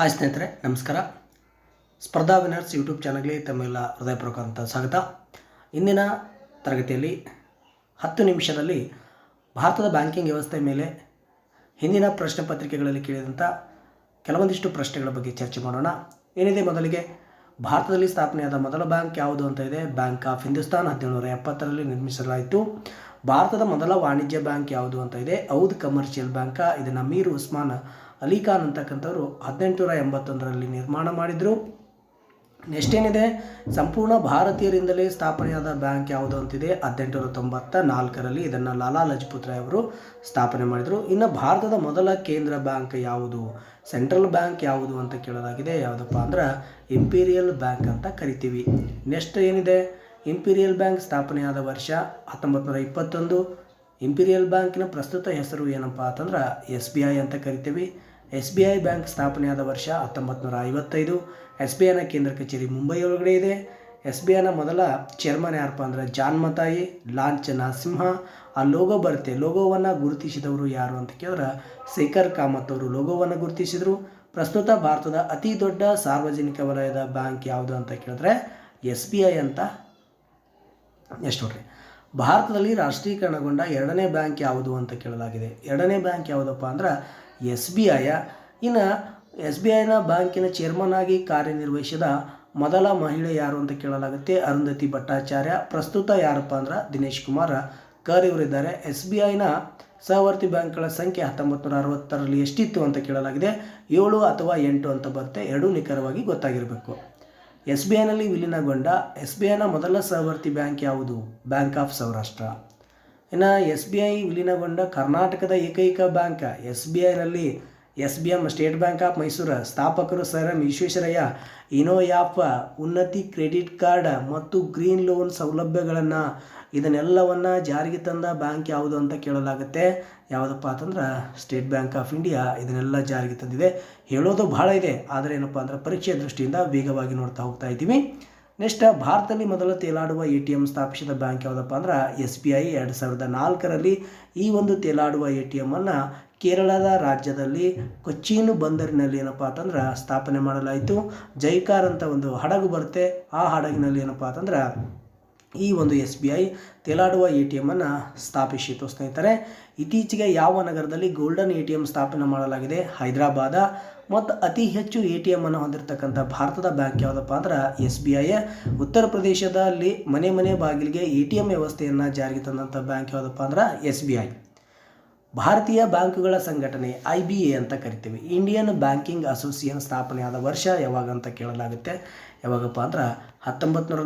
Hi ಸ್ನೇಹಿತರೆ, ನಮಸ್ಕಾರ. ಸ್ಪರ್ಧಾ ವಿನರ್ಸ್ ಯೂಟ್ಯೂಬ್ ಚಾನಲ್ಗೆ ತಮ್ಮೆಲ್ಲ ಹೃದಯಪೂರ್ವಕಂತ ಸ್ವಾಗತ. ಇಂದಿನ ತರಗತಿಯಲ್ಲಿ ಹತ್ತು ನಿಮಿಷದಲ್ಲಿ ಭಾರತದ ಬ್ಯಾಂಕಿಂಗ್ ವ್ಯವಸ್ಥೆ ಮೇಲೆ ಹಿಂದಿನ ಪ್ರಶ್ನೆ ಪತ್ರಿಕೆಗಳಲ್ಲಿ ಕೇಳಿದಂಥ ಕೆಲವೊಂದಿಷ್ಟು ಪ್ರಶ್ನೆಗಳ ಬಗ್ಗೆ ಚರ್ಚೆ ಮಾಡೋಣ. ಏನಿದೆ ಮೊದಲಿಗೆ? ಭಾರತದಲ್ಲಿ ಸ್ಥಾಪನೆಯಾದ ಮೊದಲ ಬ್ಯಾಂಕ್ ಯಾವುದು ಅಂತ ಇದೆ. ಬ್ಯಾಂಕ್ ಆಫ್ ಹಿಂದೂಸ್ತಾನ್ ಹದಿನೇಳುನೂರ ಎಪ್ಪತ್ತರಲ್ಲಿ ನಿರ್ಮಿಸಲಾಯಿತು. ಭಾರತದ ಮೊದಲ ವಾಣಿಜ್ಯ ಬ್ಯಾಂಕ್ ಯಾವುದು ಅಂತ ಇದೆ. ಔದ್ ಕಮರ್ಷಿಯಲ್ ಬ್ಯಾಂಕ್, ಇದನ್ನು ಮೀರ್ ಉಸ್ಮಾನ್ ಅಲಿ ಖಾನ್ ಅಂತಕ್ಕಂಥವ್ರು ಹದಿನೆಂಟುನೂರ ಎಂಬತ್ತೊಂದರಲ್ಲಿ ನಿರ್ಮಾಣ ಮಾಡಿದರು. ನೆಕ್ಸ್ಟ್ ಏನಿದೆ? ಸಂಪೂರ್ಣ ಭಾರತೀಯರಿಂದಲೇ ಸ್ಥಾಪನೆಯಾದ ಬ್ಯಾಂಕ್ ಯಾವುದು ಅಂತಿದೆ? ಹದಿನೆಂಟುನೂರ ತೊಂಬತ್ತ ನಾಲ್ಕರಲ್ಲಿ ಇದನ್ನು ಲಾಲಾ ಲಜಪತ್ ರಾಯ್ ಅವರು ಸ್ಥಾಪನೆ ಮಾಡಿದರು. ಇನ್ನು ಭಾರತದ ಮೊದಲ ಕೇಂದ್ರ ಬ್ಯಾಂಕ್ ಯಾವುದು? ಸೆಂಟ್ರಲ್ ಬ್ಯಾಂಕ್ ಯಾವುದು ಅಂತ ಕೇಳೋದಾಗಿದೆ. ಯಾವುದಪ್ಪ ಅಂದ್ರೆ ಇಂಪೀರಿಯಲ್ ಬ್ಯಾಂಕ್ ಅಂತ ಕರಿತೀವಿ. ನೆಕ್ಸ್ಟ್ ಏನಿದೆ? ಇಂಪೀರಿಯಲ್ ಬ್ಯಾಂಕ್ ಸ್ಥಾಪನೆಯಾದ ವರ್ಷ ಹತ್ತೊಂಬತ್ತು ನೂರ ಇಪ್ಪತ್ತೊಂದು. ಇಂಪೀರಿಯಲ್ ಬ್ಯಾಂಕಿನ ಪ್ರಸ್ತುತ ಹೆಸರು ಏನಪ್ಪ ಅಂತಂದ್ರೆ ಎಸ್ ಬಿ ಐ ಅಂತ ಕರಿತೀವಿ. ಎಸ್ ಬಿ ಐ ಬ್ಯಾಂಕ್ ಸ್ಥಾಪನೆಯಾದ ವರ್ಷ ಹತ್ತೊಂಬತ್ತು ನೂರ ಐವತ್ತೈದು ಎಸ್ ಬಿ ಐನ ಕೇಂದ್ರ ಕಚೇರಿ ಮುಂಬೈ ಒಳಗಡೆ ಇದೆ. ಎಸ್ ಬಿ ಐನ ಮೊದಲ ಚೇರ್ಮನ್ ಯಾರಪ್ಪ ಅಂದರೆ ಜಾನ್ ಮತಾಯಿ, ಲಾಂಚ್ ನರಸಿಂಹ. ಆ ಲೋಗೋ ಬರುತ್ತೆ. ಲೋಗೋವನ್ನು ಗುರುತಿಸಿದವರು ಯಾರು ಅಂತ ಕೇಳಿದ್ರೆ ಶೇಖರ್ ಕಾಮತ್ ಅವರು ಲೋಗೋವನ್ನು ಗುರುತಿಸಿದರು. ಪ್ರಸ್ತುತ ಭಾರತದ ಅತಿ ದೊಡ್ಡ ಸಾರ್ವಜನಿಕ ವಲಯದ ಬ್ಯಾಂಕ್ ಯಾವುದು ಅಂತ ಕೇಳಿದ್ರೆ ಎಸ್ ಬಿ ಐ ಅಂತ. ಎಷ್ಟು ನೋಡ್ರಿ. ಭಾರತದಲ್ಲಿ ರಾಷ್ಟ್ರೀಕರಣಗೊಂಡ ಎರಡನೇ ಬ್ಯಾಂಕ್ ಯಾವುದು ಅಂತ ಕೇಳಲಾಗಿದೆ. ಎರಡನೇ ಬ್ಯಾಂಕ್ ಯಾವುದಪ್ಪ ಅಂದ್ರೆ ಎಸ್ ಬಿ ಐಯ ಇನ್ನು ಎಸ್ ಬಿ ಐನ ಬ್ಯಾಂಕಿನ ಚೇರ್ಮನ್ ಆಗಿ ಕಾರ್ಯನಿರ್ವಹಿಸಿದ ಮೊದಲ ಮಹಿಳೆ ಯಾರು ಅಂತ ಕೇಳಲಾಗುತ್ತೆ. ಅರುಂಧತಿ ಭಟ್ಟಾಚಾರ್ಯ, ಪ್ರಸ್ತುತ ಯಾರಪ್ಪ ಅಂದ್ರೆ ದಿನೇಶ್ ಕುಮಾರ್. ಕರ್ ಇವರಿದ್ದಾರೆ ಎಸ್ ಬಿ ಐನ ಸಹವರ್ತಿ ಬ್ಯಾಂಕ್ಗಳ ಸಂಖ್ಯೆ ಹತ್ತೊಂಬತ್ತು ನೂರ ಅರವತ್ತರಲ್ಲಿ ಎಷ್ಟಿತ್ತು ಅಂತ ಕೇಳಲಾಗಿದೆ. ಏಳು ಅಥವಾ ಎಂಟು ಅಂತ ಬರುತ್ತೆ. ಎರಡೂ ನಿಖರವಾಗಿ ಗೊತ್ತಾಗಿರಬೇಕು. ಎಸ್ ಬಿ ಐನಲ್ಲಿ ವಿಲೀನಗೊಂಡ ಎಸ್ ಬಿ ಐನ ಮೊದಲ ಸಹವರ್ತಿ ಬ್ಯಾಂಕ್ ಯಾವುದು? Bank of Saurashtra. ಇನ್ನು ಎಸ್ ಬಿ ಐ ವಿಲೀನಗೊಂಡ ಕರ್ನಾಟಕದ ಏಕೈಕ bank, S B ಐನಲ್ಲಿ S B M state bank of Mysuru ಸ್ಥಾಪಕರು ಸರ್ ಎಂ ವಿಶ್ವೇಶ್ವರಯ್ಯ ಇನೋ ಆ್ಯಪ್ ಉನ್ನತಿ ಕ್ರೆಡಿಟ್ ಕಾರ್ಡ್ ಮತ್ತು ಗ್ರೀನ್ ಲೋನ್ ಸೌಲಭ್ಯಗಳನ್ನು ಇದನ್ನೆಲ್ಲವನ್ನು ಜಾರಿಗೆ ತಂದ ಬ್ಯಾಂಕ್ ಯಾವುದು ಅಂತ ಕೇಳಲಾಗುತ್ತೆ. ಯಾವುದಪ್ಪ ಅಂತಂದ್ರೆ ಸ್ಟೇಟ್ ಬ್ಯಾಂಕ್ ಆಫ್ ಇಂಡಿಯಾ ಇದನ್ನೆಲ್ಲ ಜಾರಿಗೆ ತಂದಿದೆ. ಹೇಳೋದು ಭಾಳ ಇದೆ, ಆದರೆ ಏನಪ್ಪ ಅಂದ್ರೆ ಪರೀಕ್ಷೆಯ ದೃಷ್ಟಿಯಿಂದ ವೇಗವಾಗಿ ನೋಡ್ತಾ ಹೋಗ್ತಾ ಇದ್ದೀವಿ. ನೆಕ್ಸ್ಟ್ ಭಾರತದಲ್ಲಿ ಮೊದಲು ತೇಲಾಡುವ ಎ ಟಿ ಎಂ ಸ್ಥಾಪಿಸಿದ ಬ್ಯಾಂಕ್ ಯಾವುದಪ್ಪ ಅಂದ್ರೆ ಎಸ್ ಬಿ ಐ ಎರಡು ಸಾವಿರದ ನಾಲ್ಕರಲ್ಲಿ ಈ ಒಂದು ತೇಲಾಡುವ ಎ ಟಿ ಎಮ್ಮನ್ನು ಕೇರಳದ ರಾಜ್ಯದಲ್ಲಿ ಕೊಚ್ಚಿನ್ ಬಂದರಿನಲ್ಲಿ ಏನಪ್ಪ ಅಂತಂದ್ರೆ ಸ್ಥಾಪನೆ ಮಾಡಲಾಯಿತು. ಜೈಕಾರ್ ಅಂತ ಒಂದು ಹಡಗು ಬರುತ್ತೆ. ಆ ಹಡಗಿನಲ್ಲಿ ಏನಪ್ಪ ಅಂತಂದ್ರೆ ಈ ಒಂದು ಎಸ್ ಬಿ ಐ ತೇಲಾಡುವ ಎ ಟಿ ಎಮ್ಮನ್ನು ಸ್ಥಾಪಿಸಿತು ಸ್ನೇಹಿತರೆ ಇತ್ತೀಚೆಗೆ ಯಾವ ನಗರದಲ್ಲಿ ಗೋಲ್ಡನ್ ಎ ಟಿ ಎಂ ಸ್ಥಾಪನೆ ಮಾಡಲಾಗಿದೆ? ಹೈದರಾಬಾದ. ಮತ್ತು ಅತಿ ಹೆಚ್ಚು ಎ ಟಿ ಎಂ ಅನ್ನು ಹೊಂದಿರತಕ್ಕಂಥ ಭಾರತದ ಬ್ಯಾಂಕ್ ಯಾವುದಪ್ಪ ಅಂದ್ರೆ ಎಸ್ ಬಿ ಐ ಉತ್ತರ ಪ್ರದೇಶದಲ್ಲಿ ಮನೆ ಮನೆ ಬಾಗಿಲಿಗೆ ಎ ಟಿ ಎಂ ವ್ಯವಸ್ಥೆಯನ್ನು ಜಾರಿಗೆ ತಂದಂಥ ಬ್ಯಾಂಕ್ ಯಾವುದಪ್ಪ ಅಂದ್ರೆ ಎಸ್ ಬಿ ಐ. ಭಾರತೀಯ ಬ್ಯಾಂಕುಗಳ ಸಂಘಟನೆ ಐ ಬಿ ಎ ಅಂತ ಕರಿತೀವಿ. ಇಂಡಿಯನ್ ಬ್ಯಾಂಕಿಂಗ್ ಅಸೋಸಿಯೇಷನ್ ಸ್ಥಾಪನೆಯಾದ ವರ್ಷ ಯಾವಾಗ ಅಂತ ಕೇಳಲಾಗುತ್ತೆ. ಯಾವಾಗಪ್ಪ ಅಂದ್ರೆ ಹತ್ತೊಂಬತ್ತು ನೂರ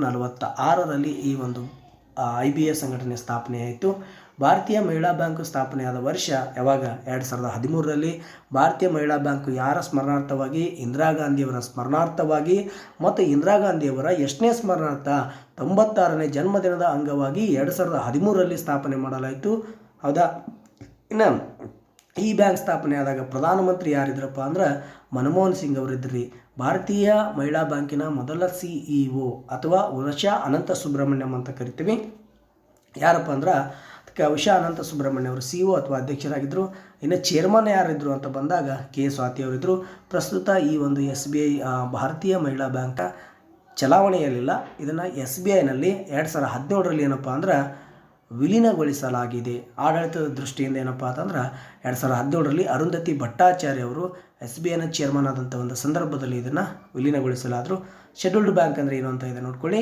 ಈ ಒಂದು ಐ ಬಿ ಎ ಸಂಘಟನೆ ಸ್ಥಾಪನೆ ಆಯಿತು ಭಾರತೀಯ ಮಹಿಳಾ ಬ್ಯಾಂಕ್ ಸ್ಥಾಪನೆಯಾದ ವರ್ಷ ಯಾವಾಗ? ಎರಡು ಸಾವಿರದ ಹದಿಮೂರರಲ್ಲಿ ಭಾರತೀಯ ಮಹಿಳಾ ಬ್ಯಾಂಕು ಯಾರ ಸ್ಮರಣಾರ್ಥವಾಗಿ? ಇಂದಿರಾ ಗಾಂಧಿಯವರ ಸ್ಮರಣಾರ್ಥವಾಗಿ ಮತ್ತು ಇಂದಿರಾ ಗಾಂಧಿಯವರ ಎಷ್ಟನೇ ಸ್ಮರಣಾರ್ಥ ತೊಂಬತ್ತಾರನೇ ಜನ್ಮದಿನದ ಅಂಗವಾಗಿ ಎರಡು ಸಾವಿರದ ಹದಿಮೂರರಲ್ಲಿ ಸ್ಥಾಪನೆ ಮಾಡಲಾಯಿತು. ಹೌದಾ? ಇನ್ನು ಈ ಬ್ಯಾಂಕ್ ಸ್ಥಾಪನೆ ಆದಾಗ ಪ್ರಧಾನಮಂತ್ರಿ ಯಾರಿದ್ರಪ್ಪ ಅಂದ್ರೆ ಮನಮೋಹನ್ ಸಿಂಗ್ ಅವರಿದ್ರಿ. ಭಾರತೀಯ ಮಹಿಳಾ ಬ್ಯಾಂಕಿನ ಮೊದಲ ಸಿ ಅಥವಾ ವರ್ಷ ಅನಂತ ಸುಬ್ರಹ್ಮಣ್ಯಂ ಅಂತ ಕರಿತೀವಿ. ಯಾರಪ್ಪ ಅಂದ್ರೆ ಅದಕ್ಕೆ ಅನಂತ ಸುಬ್ರಹ್ಮಣ್ಯ ಅವರು ಸಿ ಒ ಅಥವಾ ಅಧ್ಯಕ್ಷರಾಗಿದ್ದರು ಇನ್ನು ಚೇರ್ಮನ್ ಯಾರಿದ್ರು ಅಂತ ಬಂದಾಗ ಕೆ ಸ್ವಾತಿ ಅವರಿದ್ದರು ಪ್ರಸ್ತುತ ಈ ಒಂದು ಎಸ್ ಬಿ ಐ ಭಾರತೀಯ ಮಹಿಳಾ ಬ್ಯಾಂಕ್ನ ಚಲಾವಣೆಯಲ್ಲಿಲ್ಲ. ಇದನ್ನು ಎಸ್ ಬಿ ಐನಲ್ಲಿ ಎರಡು ಸಾವಿರದ ಹದಿನೇಳರಲ್ಲಿ ಏನಪ್ಪ ಅಂದ್ರೆ ವಿಲೀನಗೊಳಿಸಲಾಗಿದೆ. ಆಡಳಿತದ ದೃಷ್ಟಿಯಿಂದ ಏನಪ್ಪ ಅಂತಂದ್ರೆ ಎರಡು ಸಾವಿರದ ಹದಿನೇಳರಲ್ಲಿ ಅರುಂಧತಿ ಭಟ್ಟಾಚಾರ್ಯ ಅವರು ಎಸ್ ಬಿ ಐನ ಚೇರ್ಮನ್ ಆದಂಥ ಒಂದು ಸಂದರ್ಭದಲ್ಲಿ ಇದನ್ನು ವಿಲೀನಗೊಳಿಸಲಾದರು. ಶೆಡ್ಯೂಲ್ಡ್ ಬ್ಯಾಂಕ್ ಅಂದರೆ ಏನು ಅಂತ ಇದೆ ನೋಡ್ಕೊಳ್ಳಿ.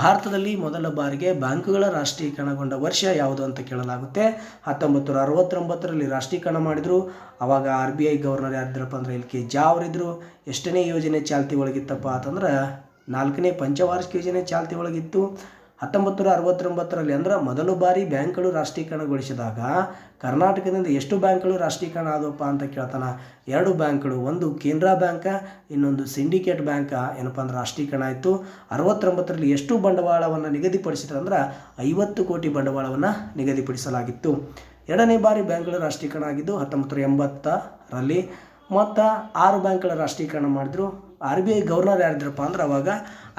ಭಾರತದಲ್ಲಿ ಮೊದಲ ಬಾರಿಗೆ ಬ್ಯಾಂಕುಗಳ ರಾಷ್ಟ್ರೀಕರಣಗೊಂಡ ವರ್ಷ ಯಾವುದು ಅಂತ ಕೇಳಲಾಗುತ್ತೆ. ಹತ್ತೊಂಬತ್ತು ನೂರ ಅರವತ್ತೊಂಬತ್ತರಲ್ಲಿ ರಾಷ್ಟ್ರೀಕರಣ ಮಾಡಿದರು. ಆವಾಗ ಆರ್ ಬಿ ಐ ಗವರ್ನರ್ ಯಾರಿದ್ರಪ್ಪ ಅಂದರೆ ಎಲ್ ಕೆ ಜಾ ಅವರಿದ್ದರು ಎಷ್ಟನೇ ಯೋಜನೆ ಚಾಲ್ತಿ ಒಳಗಿತ್ತಪ್ಪ ಅಂತಂದ್ರೆ ನಾಲ್ಕನೇ ಪಂಚವಾರ್ಷಿಕ ಯೋಜನೆ ಚಾಲ್ತಿ ಒಳಗಿತ್ತು. ಹತ್ತೊಂಬತ್ತು ನೂರ ಅರವತ್ತೊಂಬತ್ತರಲ್ಲಿ ಅಂದ್ರೆ ಮೊದಲು ಬಾರಿ ಬ್ಯಾಂಕ್ಗಳು ರಾಷ್ಟ್ರೀಕರಣಗೊಳಿಸಿದಾಗ ಕರ್ನಾಟಕದಿಂದ ಎಷ್ಟು ಬ್ಯಾಂಕ್ಗಳು ರಾಷ್ಟ್ರೀಕರಣ ಆದವಪ್ಪ ಅಂತ ಕೇಳ್ತಾನೆ? ಎರಡು ಬ್ಯಾಂಕ್ಗಳು, ಒಂದು ಕೇಂದ್ರಾ ಬ್ಯಾಂಕ, ಇನ್ನೊಂದು ಸಿಂಡಿಕೇಟ್ ಬ್ಯಾಂಕ. ಏನಪ್ಪ ಅಂದ್ರೆ ರಾಷ್ಟ್ರೀಕರಣ ಆಯಿತು. ಅರವತ್ತೊಂಬತ್ತರಲ್ಲಿ ಎಷ್ಟು ಬಂಡವಾಳವನ್ನು ನಿಗದಿಪಡಿಸಿದ್ರು ಅಂದ್ರೆ ಐವತ್ತು ಕೋಟಿ ಬಂಡವಾಳವನ್ನು ನಿಗದಿಪಡಿಸಲಾಗಿತ್ತು. ಎರಡನೇ ಬಾರಿ ಬ್ಯಾಂಕ್ಗಳು ರಾಷ್ಟ್ರೀಕರಣ ಆಗಿದ್ದು ಹತ್ತೊಂಬತ್ತು ನೂರ ಎಂಬತ್ತರಲ್ಲಿ ಮತ್ತು ಆರು ಬ್ಯಾಂಕ್ಗಳ ರಾಷ್ಟ್ರೀಕರಣ ಮಾಡಿದ್ರು. ಆರ್ ಬಿ ಐ ಗವರ್ನರ್ ಯಾರಿದ್ರಪ್ಪ ಅಂದ್ರೆ ಅವಾಗ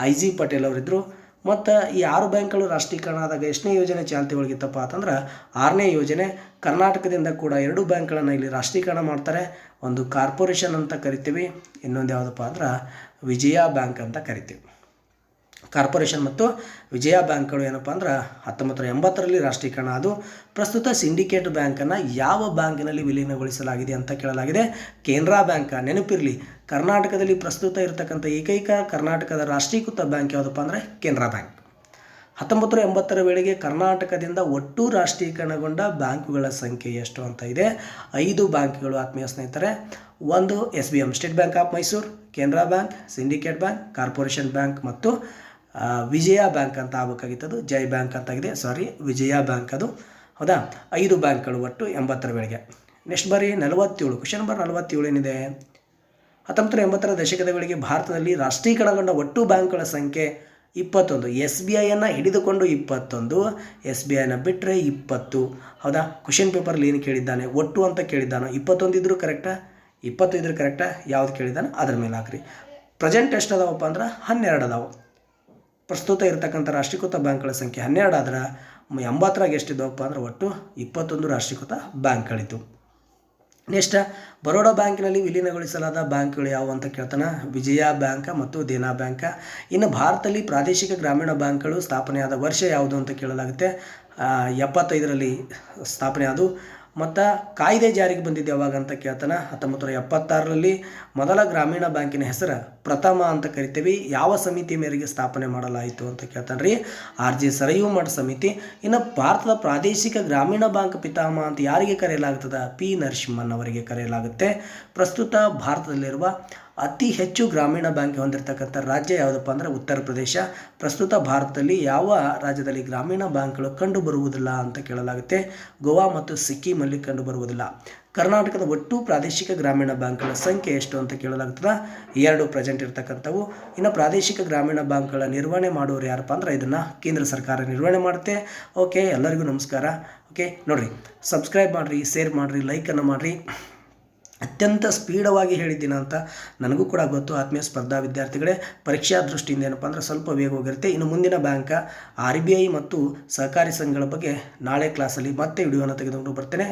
ಐ ಜಿ ಪಟೇಲ್ ಅವರಿದ್ದರು ಮತ್ತು ಈ ಆರು ಬ್ಯಾಂಕ್ಗಳು ರಾಷ್ಟ್ರೀಕರಣ ಆದಾಗ ಎಷ್ಟನೇ ಯೋಜನೆ ಚಾಲ್ತಿ ಒಳಗಿತ್ತಪ್ಪ ಅಂತಂದ್ರೆ ಆರನೇ ಯೋಜನೆ ಕರ್ನಾಟಕದಿಂದ ಕೂಡ ಎರಡು ಬ್ಯಾಂಕ್ಗಳನ್ನು ಇಲ್ಲಿ ರಾಷ್ಟ್ರೀಕರಣ ಮಾಡ್ತಾರೆ. ಒಂದು ಕಾರ್ಪೊರೇಷನ್ ಅಂತ ಕರಿತೀವಿ, ಇನ್ನೊಂದು ಯಾವುದಪ್ಪ ಅಂದ್ರೆ ವಿಜಯ ಬ್ಯಾಂಕ್ ಅಂತ ಕರಿತೀವಿ. ಕಾರ್ಪೊರೇಷನ್ ಮತ್ತು ವಿಜಯ ಬ್ಯಾಂಕ್ಗಳು ಏನಪ್ಪ ಅಂದ್ರೆ ಹತ್ತೊಂಬತ್ತು ಎಂಬತ್ತರಲ್ಲಿ ರಾಷ್ಟ್ರೀಕರಣ ಅದು ಪ್ರಸ್ತುತ ಸಿಂಡಿಕೇಟ್ ಬ್ಯಾಂಕನ್ನು ಯಾವ ಬ್ಯಾಂಕಿನಲ್ಲಿ ವಿಲೀನಗೊಳಿಸಲಾಗಿದೆ ಅಂತ ಕೇಳಲಾಗಿದೆ. ಕೆನರಾ ಬ್ಯಾಂಕ್ ನೆನಪಿರಲಿ, ಕರ್ನಾಟಕದಲ್ಲಿ ಪ್ರಸ್ತುತ ಇರತಕ್ಕಂಥ ಏಕೈಕ ಕರ್ನಾಟಕದ ರಾಷ್ಟ್ರೀಕೃತ ಬ್ಯಾಂಕ್ ಯಾವುದಪ್ಪ ಅಂದರೆ ಕೆನರಾ ಬ್ಯಾಂಕ್. ಹತ್ತೊಂಬತ್ತು ಎಂಬತ್ತರ ವೇಳೆಗೆ ಕರ್ನಾಟಕದಿಂದ ಒಟ್ಟು ರಾಷ್ಟ್ರೀಕರಣಗೊಂಡ ಬ್ಯಾಂಕುಗಳ ಸಂಖ್ಯೆ ಎಷ್ಟು ಅಂತ ಇದೆ. ಐದು ಬ್ಯಾಂಕ್ಗಳು ಆತ್ಮೀಯ ಸ್ನೇಹಿತರೆ. ಒಂದು S B M state bank of Mysuru Canara bank, syndicate bank, corporation bank ಮತ್ತು ವಿಜಯ ಬ್ಯಾಂಕ್ ಅಂತ ಆಗಬೇಕಾಗಿತ್ತದು ಜೈ ಬ್ಯಾಂಕ್ ಅಂತಾಗಿದೆ ಸಾರಿ ವಿಜಯ ಬ್ಯಾಂಕ್ ಅದು. ಹೌದಾ? ಐದು ಬ್ಯಾಂಕ್ಗಳು ಒಟ್ಟು ಎಂಬತ್ತರ ವೇಳೆಗೆ ನೆಕ್ಸ್ಟ್ ಬಾರಿ ನಲವತ್ತೇಳು. ಕ್ವಶನ್ ನಂಬರ್ ನಲವತ್ತೇಳು ಏನಿದೆ? ಹತ್ತೊಂಬತ್ತು ಎಂಬತ್ತರ ದಶಕದ ವೇಳೆಗೆ ಭಾರತದಲ್ಲಿ ರಾಷ್ಟ್ರೀಕರಣಗೊಂಡ ಒಟ್ಟು ಬ್ಯಾಂಕ್ಗಳ ಸಂಖ್ಯೆ ಇಪ್ಪತ್ತೊಂದು. ಎಸ್ ಬಿ ಐಯನ್ನು ಹಿಡಿದುಕೊಂಡು ಇಪ್ಪತ್ತೊಂದು. ಎಸ್ ಬಿ ಐನ ಬಿಟ್ಟರೆ ಇಪ್ಪತ್ತು. ಹೌದಾ? ಕ್ವಶನ್ ಪೇಪರ್ಲಿ ಏನು ಕೇಳಿದ್ದಾನೆ? ಒಟ್ಟು ಅಂತ ಕೇಳಿದ್ದಾನೋ? ಇಪ್ಪತ್ತೊಂದು ಇದ್ದರೂ ಕರೆಕ್ಟಾ ಇಪ್ಪತ್ತು ಇದ್ರೂ ಕರೆಕ್ಟಾ ಯಾವ್ದು ಕೇಳಿದ್ದಾನೆ ಅದ್ರ ಮೇಲೆ ಹಾಕ್ರಿ. ಪ್ರೆಸೆಂಟ್ ಎಷ್ಟು ಅದಾವಪ್ಪ ಅಂದ್ರೆ ಹನ್ನೆರಡು ಅದಾವೆ ಪ್ರಸ್ತುತ ಇರತಕ್ಕಂಥ ರಾಷ್ಟ್ರೀಕೃತ ಬ್ಯಾಂಕ್ಗಳ ಸಂಖ್ಯೆ ಹನ್ನೆರಡು ಆದ್ರೆ ಎಂಬತ್ತರಾಗ ಎಷ್ಟಿದ್ದವಪ್ಪ ಅಂದ್ರೆ ಒಟ್ಟು ಇಪ್ಪತ್ತೊಂದು ರಾಷ್ಟ್ರೀಕೃತ ಬ್ಯಾಂಕ್ಗಳಿತ್ತು. ನೆಕ್ಸ್ಟ್, ಬರೋಡಾ ಬ್ಯಾಂಕಿನಲ್ಲಿ ವಿಲೀನಗೊಳಿಸಲಾದ ಬ್ಯಾಂಕ್ಗಳು ಯಾವುವು ಅಂತ ಕೇಳ್ತಾನೆ. ವಿಜಯ ಬ್ಯಾಂಕ್ ಮತ್ತು ದೇನಾ ಬ್ಯಾಂಕ್. ಇನ್ನು ಭಾರತದಲ್ಲಿ ಪ್ರಾದೇಶಿಕ ಗ್ರಾಮೀಣ ಬ್ಯಾಂಕ್ಗಳು ಸ್ಥಾಪನೆಯಾದ ವರ್ಷ ಯಾವುದು ಅಂತ ಕೇಳಲಾಗುತ್ತೆ. ಎಪ್ಪತ್ತೈದರಲ್ಲಿ ಸ್ಥಾಪನೆಯಾದವು ಮತ್ತು ಕಾಯ್ದೆ ಜಾರಿಗೆ ಬಂದಿದ್ದು ಯಾವಾಗ ಅಂತ ಕೇಳ್ತಾನೆ. ಹತ್ತೊಂಬತ್ತು ನೂರ ಎಪ್ಪತ್ತಾರರಲ್ಲಿ ಮೊದಲ ಗ್ರಾಮೀಣ ಬ್ಯಾಂಕಿನ ಹೆಸರು ಪ್ರಥಮ ಅಂತ ಕರಿತೀವಿ. ಯಾವ ಸಮಿತಿ ಮೇರೆಗೆ ಸ್ಥಾಪನೆ ಮಾಡಲಾಯಿತು ಅಂತ ಕೇಳ್ತಾನೆ ರೀ ಆರ್ ಜಿ ಸರಯು ಮಠ ಸಮಿತಿ. ಇನ್ನು ಭಾರತದ ಪ್ರಾದೇಶಿಕ ಗ್ರಾಮೀಣ ಬ್ಯಾಂಕ್ ಪಿತಾಮಹ ಅಂತ ಯಾರಿಗೆ ಕರೆಯಲಾಗ್ತದೆ? ಪಿ ನರಸಿಂಹನ್ ಅವರಿಗೆ ಕರೆಯಲಾಗುತ್ತೆ. ಪ್ರಸ್ತುತ ಭಾರತದಲ್ಲಿರುವ ಅತಿ ಹೆಚ್ಚು ಗ್ರಾಮೀಣ ಬ್ಯಾಂಕ್ ಹೊಂದಿರತಕ್ಕಂಥ ರಾಜ್ಯ ಯಾವುದಪ್ಪ ಅಂದರೆ ಉತ್ತರ ಪ್ರದೇಶ. ಪ್ರಸ್ತುತ ಭಾರತದಲ್ಲಿ ಯಾವ ರಾಜ್ಯದಲ್ಲಿ ಗ್ರಾಮೀಣ ಬ್ಯಾಂಕ್ಗಳು ಕಂಡು ಬರುವುದಿಲ್ಲ ಅಂತ ಕೇಳಲಾಗುತ್ತೆ. ಗೋವಾ ಮತ್ತು ಸಿಕ್ಕಿಮಲ್ಲಿ ಕಂಡು ಬರುವುದಿಲ್ಲ ಕರ್ನಾಟಕದ ಒಟ್ಟು ಪ್ರಾದೇಶಿಕ ಗ್ರಾಮೀಣ ಬ್ಯಾಂಕ್ಗಳ ಸಂಖ್ಯೆ ಎಷ್ಟು ಅಂತ ಕೇಳಲಾಗ್ತದೆ ಎರಡು ಪ್ರೆಸೆಂಟ್ ಇರತಕ್ಕಂಥವು. ಇನ್ನು ಪ್ರಾದೇಶಿಕ ಗ್ರಾಮೀಣ ಬ್ಯಾಂಕ್ಗಳ ನಿರ್ವಹಣೆ ಮಾಡೋರು ಯಾರಪ್ಪ ಅಂದ್ರೆ ಇದನ್ನು ಕೇಂದ್ರ ಸರ್ಕಾರ ನಿರ್ವಹಣೆ ಮಾಡುತ್ತೆ. ಓಕೆ, ಎಲ್ಲರಿಗೂ ನಮಸ್ಕಾರ. ಓಕೆ, ನೋಡಿರಿ, ಸಬ್ಸ್ಕ್ರೈಬ್ ಮಾಡಿರಿ, ಶೇರ್ ಮಾಡಿರಿ, ಲೈಕನ್ನು ಮಾಡಿರಿ. ಅತ್ಯಂತ ಸ್ಪೀಡವಾಗಿ ಹೇಳಿದ್ದೀನಿ ಅಂತ ನನಗೂ ಕೂಡ ಗೊತ್ತು. ಆತ್ಮೀಯ ಸ್ಪರ್ಧಾ ವಿದ್ಯಾರ್ಥಿಗಳೇ, ಪರೀಕ್ಷಾ ದೃಷ್ಟಿಯಿಂದ ಏನಪ್ಪ ಅಂದರೆ ಸ್ವಲ್ಪ ವೇಗವಾಗಿರುತ್ತೆ ಇನ್ನು ಮುಂದಿನ ಬ್ಯಾಂಕ ಆರ್ ಬಿ ಐ ಮತ್ತು ಸಹಕಾರಿ ಸಂಘಗಳ ಬಗ್ಗೆ ನಾಳೆ ಕ್ಲಾಸಲ್ಲಿ ಮತ್ತೆ ವಿಡಿಯೋನ ತೆಗೆದುಕೊಂಡು ಬರ್ತೇನೆ.